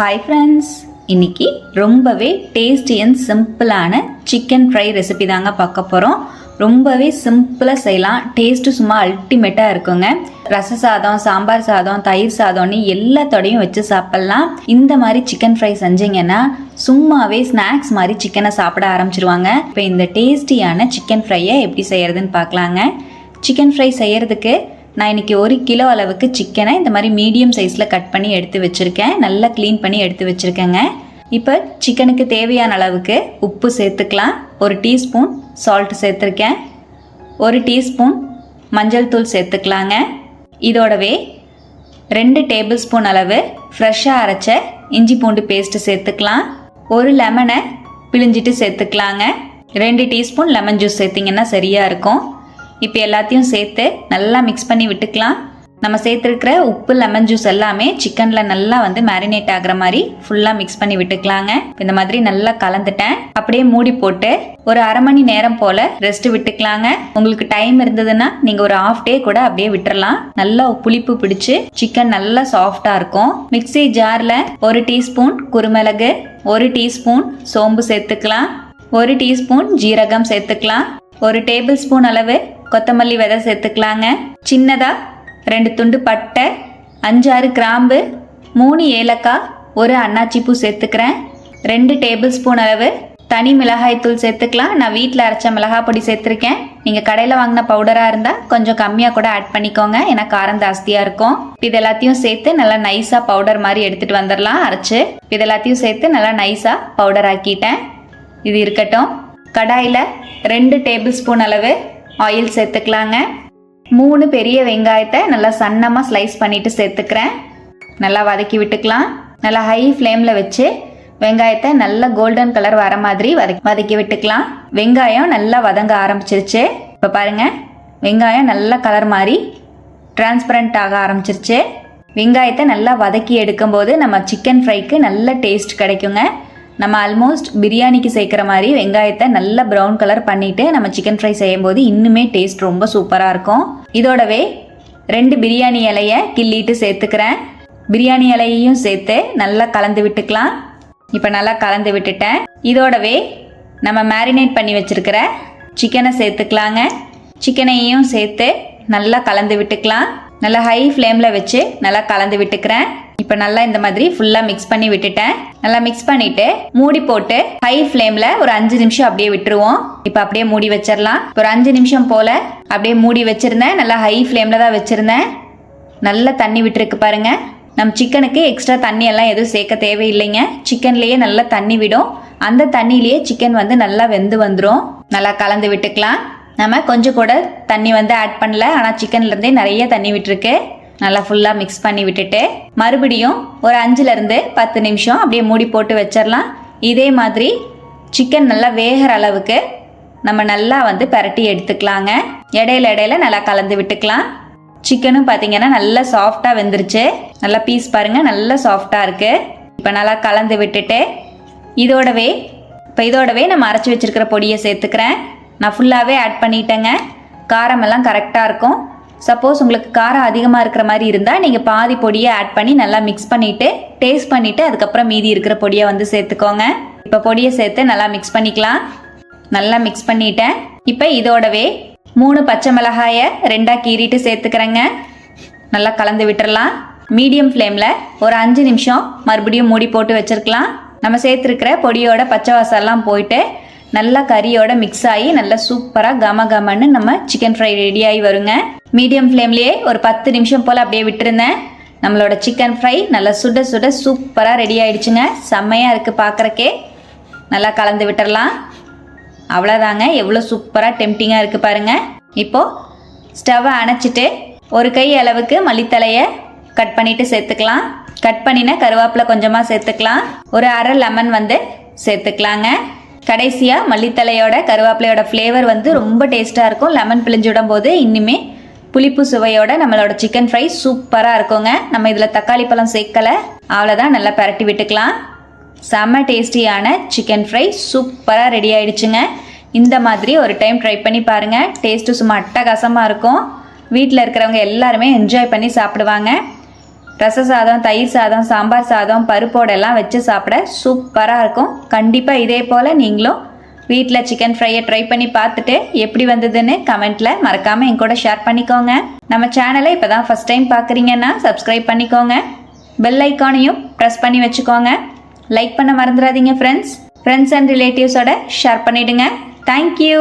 Hi friends இன்னைக்கு ரொம்பவே tasty and சிம்பிளான சிக்கன் ஃப்ரை ரெசிபி தாங்க பார்க்க போகிறோம் ரொம்பவே சிம்பிளாக செய்யலாம். டேஸ்ட்டு சும்மா அல்டிமேட்டாக இருக்குங்க. ரச சாதம் சாம்பார் சாதம் தயிர் சாதம்னு எல்லாத்தோடையும் வச்சு சாப்பிட்லாம். இந்த மாதிரி சிக்கன் ஃப்ரை செஞ்சீங்கன்னா சும்மாவே ஸ்நாக்ஸ் மாதிரி சிக்கனை சாப்பிட ஆரம்பிச்சிருவாங்க. இப்போ இந்த டேஸ்டியான சிக்கன் ஃப்ரையை எப்படி செய்யறதுன்னு பார்க்கலாங்க. சிக்கன் ஃப்ரை செய்யறதுக்கு நான் இன்னைக்கு ஒரு கிலோ அளவுக்கு சிக்கனை இந்த மாதிரி மீடியம் சைஸில் கட் பண்ணி எடுத்து வச்சுருக்கேன். நல்லா க்ளீன் பண்ணி எடுத்து வச்சுருக்கேங்க. இப்போ சிக்கனுக்கு தேவையான அளவுக்கு உப்பு சேர்த்துக்கலாம். ஒரு டீஸ்பூன் சால்ட் சேர்த்துருக்கேன். ஒரு டீஸ்பூன் மஞ்சள் தூள் சேர்த்துக்கலாங்க. இதோடவே ரெண்டு டேபிள் ஸ்பூன் அளவு ஃப்ரெஷ்ஷாக அரைச்ச இஞ்சி பூண்டு பேஸ்ட்டு சேர்த்துக்கலாம். ஒரு லெமனை பிழிஞ்சிட்டு சேர்த்துக்கலாங்க. ரெண்டு டீஸ்பூன் லெமன் ஜூஸ் சேர்த்திங்கன்னா சரியாக இருக்கும். இப்போ எல்லாத்தையும் சேர்த்து நல்லா மிக்ஸ் பண்ணி விட்டுக்கலாம். நம்ம சேர்த்துருக்கிற உப்பு லெமன் ஜூஸ் எல்லாமே சிக்கனில் நல்லா வந்து மேரினேட் ஆகிற மாதிரி ஃபுல்லாக மிக்ஸ் பண்ணி விட்டுக்கலாங்க. இந்த மாதிரி நல்லா கலந்துட்டேன். அப்படியே மூடி போட்டு ஒரு அரை மணி நேரம் போல் ரெஸ்ட் விட்டுக்கலாங்க. உங்களுக்கு டைம் இருந்ததுன்னா நீங்கள் ஒரு ஆஃப் டே கூட அப்படியே விட்டுறலாம். நல்லா புளிப்பு பிடிச்சி சிக்கன் நல்லா சாஃப்டாக இருக்கும். மிக்ஸி ஜாரில் ஒரு டீஸ்பூன் குருமிளகு ஒரு டீஸ்பூன் சோம்பு சேர்த்துக்கலாம். ஒரு டீஸ்பூன் ஜீரகம் சேர்த்துக்கலாம். ஒரு டேபிள் ஸ்பூன் அளவு கொத்தமல்லி விதை சேர்த்துக்கலாங்க. சின்னதாக ரெண்டு துண்டு பட்டை அஞ்சாறு கிராம்பு மூணு ஏலக்காய் ஒரு அன்னாச்சி பூ சேர்த்துக்கிறேன். ரெண்டு டேபிள் ஸ்பூன் அளவு தனி மிளகாய் தூள் சேர்த்துக்கலாம். நான் வீட்டில் அரைச்ச மிளகாய் பொடி சேர்த்துருக்கேன். நீங்கள் கடையில் வாங்கின பவுடராக இருந்தால் கொஞ்சம் கம்மியாக கூட ஆட் பண்ணிக்கோங்க. ஏன்னா காரம் ஜாஸ்தியாக இருக்கும். இது எல்லாத்தையும் சேர்த்து நல்லா நைஸாக பவுடர் மாதிரி எடுத்துகிட்டு வந்துடலாம் அரைச்சு. இது எல்லாத்தையும் சேர்த்து நல்லா நைஸாக பவுடர் ஆக்கிட்டேன். இது இருக்கட்டும். கடாயில் ரெண்டு டேபிள் ஸ்பூன் அளவு ஆயில் சேர்த்துக்கலாங்க. மூணு பெரிய வெங்காயத்தை நல்லா சன்னமாக ஸ்லைஸ் பண்ணிட்டு சேர்த்துக்கிறேன். நல்லா வதக்கி விட்டுக்கலாம். நல்லா ஹை ஃப்ளேமில் வச்சு வெங்காயத்தை நல்லா கோல்டன் கலர் வர மாதிரி வதக்கி வதக்கி விட்டுக்கலாம். வெங்காயம் நல்லா வதங்க ஆரம்பிச்சிருச்சு. இப்போ பாருங்கள் வெங்காயம் நல்லா கலர் மாதிரி டிரான்ஸ்பரண்ட் ஆக ஆரம்பிச்சிருச்சு. வெங்காயத்தை நல்லா வதக்கி எடுக்கும்போது நம்ம சிக்கன் ஃப்ரைக்கு நல்ல டேஸ்ட் கிடைக்குங்க. நம்ம ஆல்மோஸ்ட் பிரியாணிக்கு சேர்க்குற மாதிரி வெங்காயத்தை நல்லா ப்ரௌன் கலர் பண்ணிவிட்டு நம்ம சிக்கன் ஃப்ரை செய்யும்போது இன்னுமே டேஸ்ட் ரொம்ப சூப்பராக இருக்கும். இதோடவே ரெண்டு பிரியாணி இலையை கிள்ளிட்டு சேர்த்துக்கிறேன். பிரியாணி இலையையும் சேர்த்து நல்லா கலந்து விட்டுக்கலாம். இப்போ நல்லா கலந்து விட்டுட்டேன். இதோடவே நம்ம மேரினேட் பண்ணி வச்சுருக்கிற சிக்கனை சேர்த்துக்கலாங்க. சிக்கனையும் சேர்த்து நல்லா கலந்து விட்டுக்கலாம். நல்லா ஹை ஃப்ளேமில் வச்சு நல்லா கலந்து விட்டுக்கிறேன். இப்போ நல்லா இந்த மாதிரி ஃபுல்லாக மிக்ஸ் பண்ணி விட்டுட்டேன். நல்லா மிக்ஸ் பண்ணிட்டு மூடி போட்டு ஹை ஃப்ளேமில் ஒரு அஞ்சு நிமிஷம் அப்படியே விட்டுருவோம். இப்போ அப்படியே மூடி வச்சிடலாம் ஒரு அஞ்சு நிமிஷம் போல் அப்படியே மூடி வச்சிருந்தேன். நல்லா ஹை ஃப்ளேமில் தான் வச்சிருந்தேன். நல்லா தண்ணி விட்டுருக்கு பாருங்க. நம்ம சிக்கனுக்கு எக்ஸ்ட்ரா தண்ணி எல்லாம் எதுவும் சேர்க்க தேவையில்லைங்க. சிக்கன்லேயே நல்லா தண்ணி விடும். அந்த தண்ணியிலேயே சிக்கன் வந்து நல்லா வெந்து வந்துடும் நல்லா கலந்து விட்டுக்கலாம். நம்ம கொஞ்சம் கூட தண்ணி வந்து ஆட் பண்ணல. ஆனால் சிக்கன்லேருந்தே நிறைய தண்ணி விட்டுருக்கு. நல்லா ஃபுல்லாக மிக்ஸ் பண்ணி விட்டுட்டு மறுபடியும் ஒரு அஞ்சுலேருந்து பத்து நிமிஷம் அப்படியே மூடி போட்டு வச்சிடலாம் இதே மாதிரி சிக்கன் நல்லா வேகிற அளவுக்கு நம்ம நல்லா வந்து பரட்டி எடுத்துக்கலாங்க. இடையில இடையில நல்லா கலந்து விட்டுக்கலாம். சிக்கனும் பார்த்தீங்கன்னா நல்லா சாஃப்டாக வெந்துருச்சு. நல்லா பீஸ் பாருங்கள் நல்லா சாஃப்டாக இருக்குது இப்போ நல்லா கலந்து விட்டுட்டு இதோடவே இப்போ இதோடவே நம்ம அரைச்சி வச்சிருக்கிற பொடியை சேர்த்துக்கிறேன். நான் ஃபுல்லாகவே ஆட் பண்ணிட்டேங்க. காரமெல்லாம் கரெக்டாக இருக்கும். சப்போஸ் உங்களுக்கு காரம் அதிகமாக இருக்கிற மாதிரி இருந்தால் நீங்கள் பாதி பொடியை ஆட் பண்ணி நல்லா மிக்ஸ் பண்ணிவிட்டு டேஸ்ட் பண்ணிவிட்டு அதுக்கப்புறம் மீதி இருக்கிற பொடியை வந்து சேர்த்துக்கோங்க. இப்போ பொடியை சேர்த்து நல்லா மிக்ஸ் பண்ணிக்கலாம். நல்லா மிக்ஸ் பண்ணிட்டேன். இப்போ இதோடவே மூணு பச்சை மிளகாயை ரெண்டாக கீறிட்டு சேர்த்துக்கிறேங்க. நல்லா கலந்து விட்டுறலாம். மீடியம் ஃப்ளேமில் ஒரு அஞ்சு நிமிஷம் மறுபடியும் மூடி போட்டு வச்சுருக்கலாம். நம்ம சேர்த்துருக்கிற பொடியோட பச்சை வாசம்லாம் போயிட்டு நல்லா கறியோட மிக்ஸ் ஆகி நல்லா சூப்பராக கம கமன்னு நம்ம சிக்கன் ஃப்ரை ரெடி ஆகி வருங்க. மீடியம் ஃப்ளேம்லேயே ஒரு பத்து நிமிஷம் போல் அப்படியே விட்டுருந்தேன். நம்மளோட சிக்கன் ஃப்ரை நல்லா சுட சுட சூப்பராக ரெடி ஆயிடுச்சுங்க. செம்மையாக இருக்குது பார்க்குறக்கே நல்லா கலந்து விட்டுறலாம். அவ்வளோதாங்க எவ்வளோ சூப்பராக டெம்டிங்காக இருக்குது பாருங்கள் இப்போது ஸ்டவ்வை அணைச்சிட்டு ஒரு கை அளவுக்கு மல்லித்தலையை கட் பண்ணிவிட்டு சேர்த்துக்கலாம். கட் பண்ணின கருவேப்பிலை கொஞ்சமாக சேர்த்துக்கலாம். ஒரு அரை லெமன் வந்து சேர்த்துக்கலாங்க. கடைசியாக மல்லித்தலையோட கருவேப்பிலையோட ஃப்ளேவர் வந்து ரொம்ப டேஸ்ட்டாக இருக்கும். லெமன் பிழிஞ்சு விடும் போது இன்னுமே புளிப்பு சுவையோட நம்மளோட சிக்கன் ஃப்ரை சூப்பராக இருக்குங்க. நம்ம இதில் தக்காளி பழம் சேர்க்கலை. அவ்வளோதான் நல்லா பரட்டி விட்டுக்கலாம். செம்ம டேஸ்டியான சிக்கன் ஃப்ரை சூப்பராக ரெடி ஆயிடுச்சுங்க. இந்த மாதிரி ஒரு டைம் ட்ரை பண்ணி பாருங்கள் டேஸ்ட்டு சும்மா அட்டகாசமாக இருக்கும். வீட்டில் இருக்கிறவங்க எல்லாருமே என்ஜாய் பண்ணி சாப்பிடுவாங்க. ரச சாதம் தயிர் சாதம் சாம்பார் சாதம் பருப்போடெல்லாம் வச்சு சாப்பிட சூப்பராக இருக்கும். கண்டிப்பாக இதே போல் நீங்களும் வீட்டில் சிக்கன் ஃப்ரையை ட்ரை பண்ணி பார்த்துட்டு எப்படி வந்ததுன்னு கமெண்ட்டில் மறக்காமல் என் கூட ஷேர் பண்ணிக்கோங்க. நம்ம சேனலை இப்போ தான் ஃபஸ்ட் டைம் பார்க்குறீங்கன்னா சப்ஸ்கிரைப் பண்ணிக்கோங்க. பெல் ஐக்கானையும் ப்ரெஸ் பண்ணி வச்சுக்கோங்க. லைக் பண்ண மறந்துடாதீங்க ஃப்ரெண்ட்ஸ் ஃப்ரெண்ட்ஸ் அண்ட் ரிலேட்டிவ்ஸோட ஷேர் பண்ணிவிடுங்க தேங்க்யூ